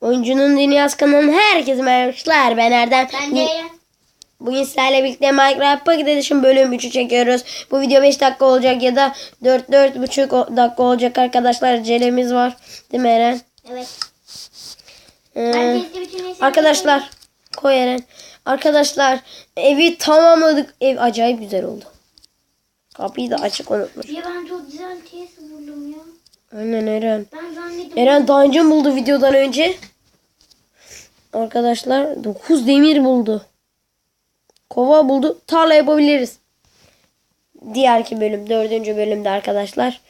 Oyuncunun Dünyası kanalının herkese merhabalar. Ben Erdem. Ben de Bugün sizlerle birlikte Minecraft Pocket Edition bölüm 3'ü çekiyoruz. Bu video 5 dakika olacak ya da 4-4,5 dakika olacak arkadaşlar. Acelemiz var. Değil mi Eren? evet. Ee, arkadaşlar koy Eren. Arkadaşlar evi tamamladık. Ev acayip güzel oldu. Kapıyı da açık unutmuş. Ya ben çok güzel test buldum ya. Aynen Eren. Ben. Eren dungeon buldu videodan önce. Arkadaşlar 9 demir buldu. Kova buldu. Tarla yapabiliriz. Diğerki bölüm. Dördüncü bölümde arkadaşlar.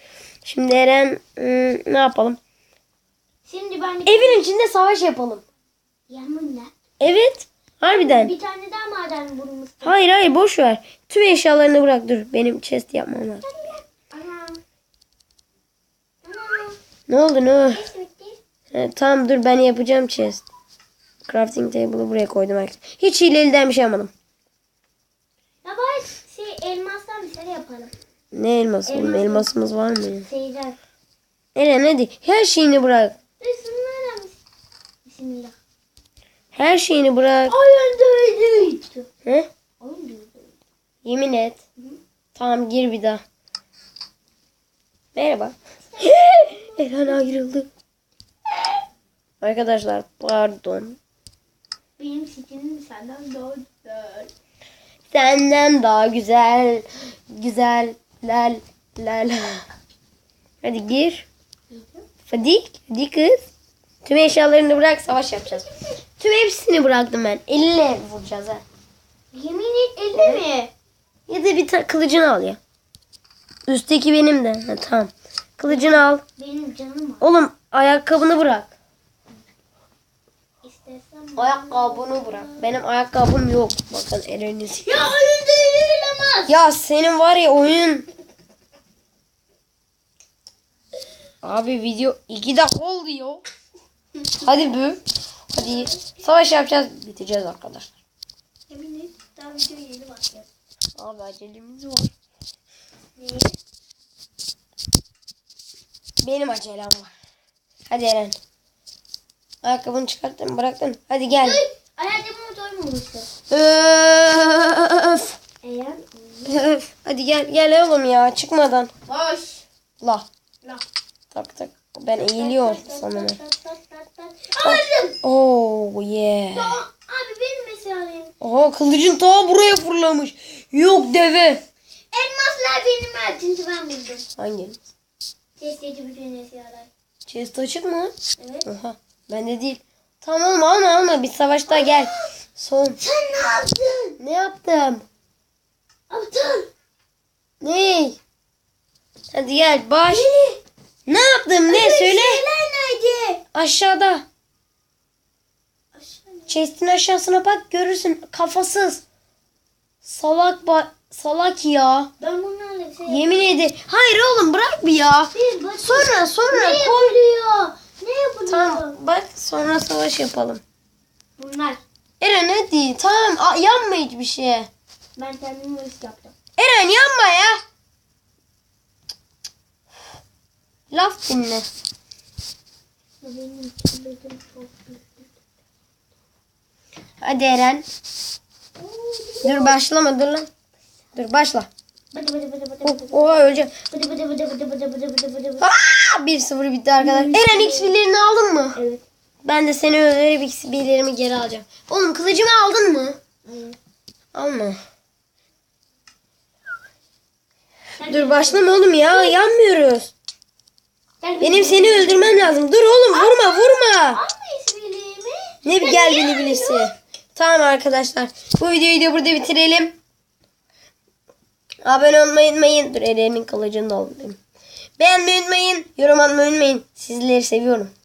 Şimdi Eren ım, ne yapalım? Şimdi ben Evin içinde savaş yapalım. Yemin ne? Evet. Harbiden. Bir tane daha maden bulmuştum. Hayır hayır boş ver. Tüm eşyalarını bırak dur. Benim chest yapmam lazım. Ana. Ana. Ne oldu ne bitti. He, tamam dur ben yapacağım chest. Crafting table'ı buraya koydum arkadaşlar. Hiç hileliden bir şey yapmadım. Ya bari şey elmastan bir şey yapalım. Ne elması oğlum? Elmas- Elmasımız var mı? Seyirler. Eren hadi her şeyini bırak. Bismillah. Her şeyini bırak. Oyun dövdüydü. He? Oyun. Yemin et. Tamam gir bir daha. Merhaba. Eren ayrıldı. Arkadaşlar pardon. Benim stilim senden daha güzel. Senden daha güzel. Güzel. Lal. Lal. Hadi gir. Hadi. Hadi kız. Tüm eşyalarını bırak savaş yapacağız. Tüm hepsini bıraktım ben. Elle vuracağız ha. Yemin et elde mi? Ya da bir kılıcını al ya. Üstteki benim de. Ha, tamam. Kılıcını al. Benim canım var. Oğlum ayakkabını bırak. Ayakkabını bırak. Benim ayakkabım yok. Bakın Eren'in. Ya oyun dövülemez. Ya senin var ya oyun. Abi video 2 dakika oldu ya. Hadi bu. Hadi savaş yapacağız. Biteceğiz arkadaşlar. Yemin et daha video yeni başlıyor. Abi acelemiz var. Niye? Benim acelem var. Hadi Eren. Ayakkabını çıkarttın bıraktın. Hadi gel. Ayakkabımı doymamıştı. Öf. Eğer Öf. Hadi gel gel oğlum ya çıkmadan. Boş. La. La. Tak tak. Ben eğiliyorum sana. Aldım. Oh yeah. Abi benim mesalim. Oha kılıcın ta buraya fırlamış. Yok deve. Elmaslar benim mertindi ben buldum. Hangi? Desteci bütün eşyalar. Chest açık mı? Evet. Oha. Bende değil. Tamam alma alma. Bir savaşta gel. Son. Sen ne yaptın? Ne yaptım? Aptal. Ne? Hadi gel baş. Ne yaptım ne söyle. Şeyler nerede? Aşağıda. Aşağı. Chest'in aşağısına bak görürsün. Kafasız. Salak ba salak ya. Ben bunlarla bir şey Yemin ederim. Hayır oğlum bırak bir ya. Bir bak. Sonra sonra Ne koy. yapılıyor? Ne yapılıyor? Tamam bak sonra savaş yapalım. Bunlar. Eren hadi tamam a- yanma hiçbir şeye. Ben kendim hırs yaptım. Eren yanma ya. Laf dinle. Hadi Eren. Dur başlama dur lan. Dur başla. O, o ölecek. 1-0 bitti arkadaşlar. Eren X birlerini aldın mı? Evet. Ben de seni önerip X birlerimi geri alacağım. Oğlum kılıcımı aldın mı? Evet. Alma. Dur başlama oğlum ya yanmıyoruz. Benim seni öldürmem lazım. Dur oğlum vurma vurma. Ne gel bili bilisi. Tamam arkadaşlar. Bu videoyu da burada bitirelim. Abone olmayı unutmayın. Dur Eren'in kılıcını da alayım. Beğenmeyi unutmayın. Yorum atmayı unutmayın. Sizleri seviyorum.